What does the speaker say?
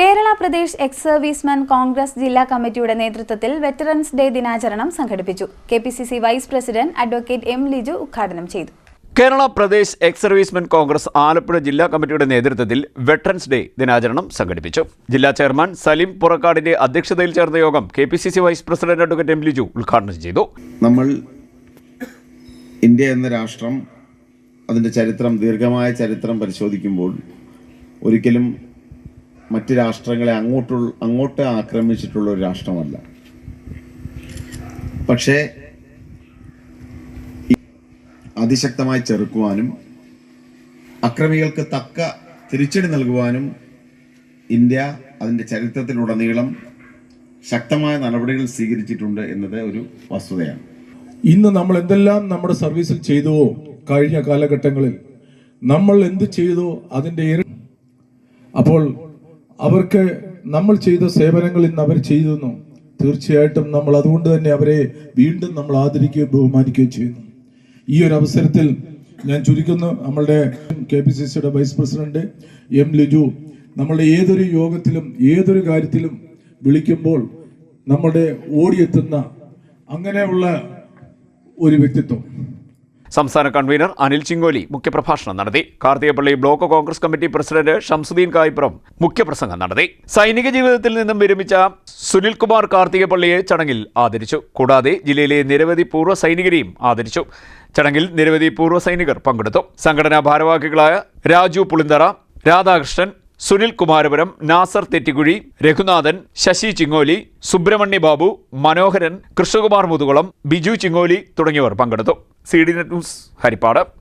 Kerala Pradesh ex servicemen Congress ജില്ലാ കമ്മിറ്റിയുടെ നേതൃത്വത്തിൽ വെറ്ററൻസ് ഡേ ദിനാചരണം സംഘടിപ്പിച്ചു. K P C C vice president advocate M Liju ഉദ്ഘാടനം ചെയ്തു. കേരള പ്രദേശ് എക്സ് സർവീസ്മെൻ കോൺഗ്രസ് ആലപ്പുഴ ജില്ലാ കമ്മിറ്റിയുടെ നേതൃത്വത്തിൽ വെറ്ററൻസ് ഡേ ദിനാചരണം സംഘടിപ്പിച്ചു. ജില്ലാ ചെയർമാൻ സലീം പുറക്കാടിന്റെ അധ്യക്ഷതയിൽ ചേർന്ന യോഗം K P C C vice president advocate M Liju ഉദ്ഘാടനം ചെയ്തു. നമ്മൾ ഇന്ത്യ എന്ന രാഷ്ട്രം അതിന്റെ ചരിത്രം ദീർഘമായ ചരിത്രം പരിശോധിക്കുമ്പോൾ ഒരിക്കലും മറ്റ് രാഷ്ട്രങ്ങളെ അങ്ങോട്ട് അങ്ങോട്ട് ആക്രമിച്ചിട്ടുള്ള ഒരു രാഷ്ട്രമല്ല. പക്ഷേ അതിശക്തമായി ചെറുക്കുവാനും അക്രമികൾക്ക് തക്ക തിരിച്ചടി നൽകുവാനും ഇന്ത്യ അതിന്റെ ചരിത്രത്തിലുടനീളം ശക്തമായ നടപടികൾ സ്വീകരിച്ചിട്ടുണ്ട് എന്നത് ഒരു വസ്തുതയാണ്. ഇന്ന് നമ്മൾ എന്തെല്ലാം നമ്മുടെ സർവീസിൽ ചെയ്തുവോ കഴിഞ്ഞ കാലഘട്ടങ്ങളിൽ നമ്മൾ എന്ത് ചെയ്തു അതിന്റെ അപ്പോൾ അവർക്ക് നമ്മൾ ചെയ്ത സേവനങ്ങൾ ഇന്ന് അവർ ചെയ്തുന്നു തീർച്ചയായിട്ടും നമ്മൾ അതുകൊണ്ട് തന്നെ അവരെ വീണ്ടും നമ്മൾ ആദരിക്കുകയും ബഹുമാനിക്കുകയും ചെയ്യുന്നു. ഈ ഒരു അവസരത്തിൽ ഞാൻ ചുരുക്കുന്നു. നമ്മളുടെ കെ പി സി സിയുടെ വൈസ് പ്രസിഡന്റ് എം ലിജു നമ്മളുടെ ഏതൊരു യോഗത്തിലും ഏതൊരു കാര്യത്തിലും വിളിക്കുമ്പോൾ നമ്മുടെ ഓടിയെത്തുന്ന അങ്ങനെയുള്ള ഒരു വ്യക്തിത്വം. സംസ്ഥാന കൺവീനർ അനിൽ ചിങ്ങോലി മുഖ്യപ്രഭാഷണം നടത്തി. Karthikappally block Congress committee president Shamsuddin Kaipuram മുഖ്യപ്രസംഗം നടത്തി. സൈനിക ജീവിതത്തിൽ നിന്നും വിരമിച്ച സുനിൽകുമാർ കാർത്തികപ്പള്ളിയെ ചടങ്ങിൽ ആദരിച്ചു. കൂടാതെ ജില്ലയിലെ നിരവധി പൂർവ സൈനികരെയും ആദരിച്ചു. ചടങ്ങിൽ നിരവധി പൂർവ സൈനികർ പങ്കെടുത്തു. സംഘടനാ ഭാരവാഹികളായ രാജു പുളിന്തറ രാധാകൃഷ്ണൻ സുനിൽ കുമാരപുരം നാസർ തെറ്റിക്കുഴി രഘുനാഥൻ ശശി ചിങ്ങോലി സുബ്രഹ്മണ്യ ബാബു മനോഹരൻ കൃഷ്ണകുമാർ മുതുകുളം ബിജു ചിങ്ങോലി തുടങ്ങിയവർ പങ്കെടുത്തു. C D net news Haripad.